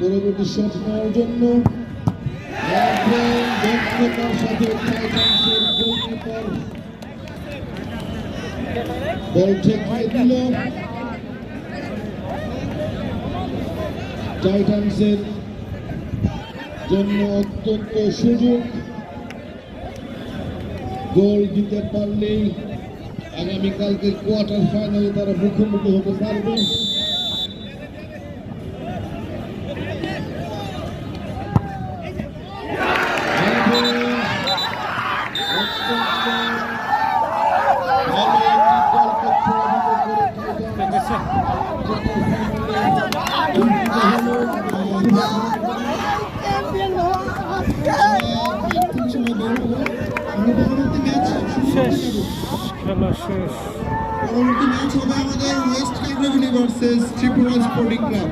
পরবর্তী শট নেওয়ার জন্য জন্য অত্যন্ত সুযোগ। গোল দিতে পারলেই আগামীকালকে কোয়ার্টার ফাইনালে তারা মুখোমুখি হতে পারবে। টাইটান্স শেষ। খেলা শেষ। Tripura sporting club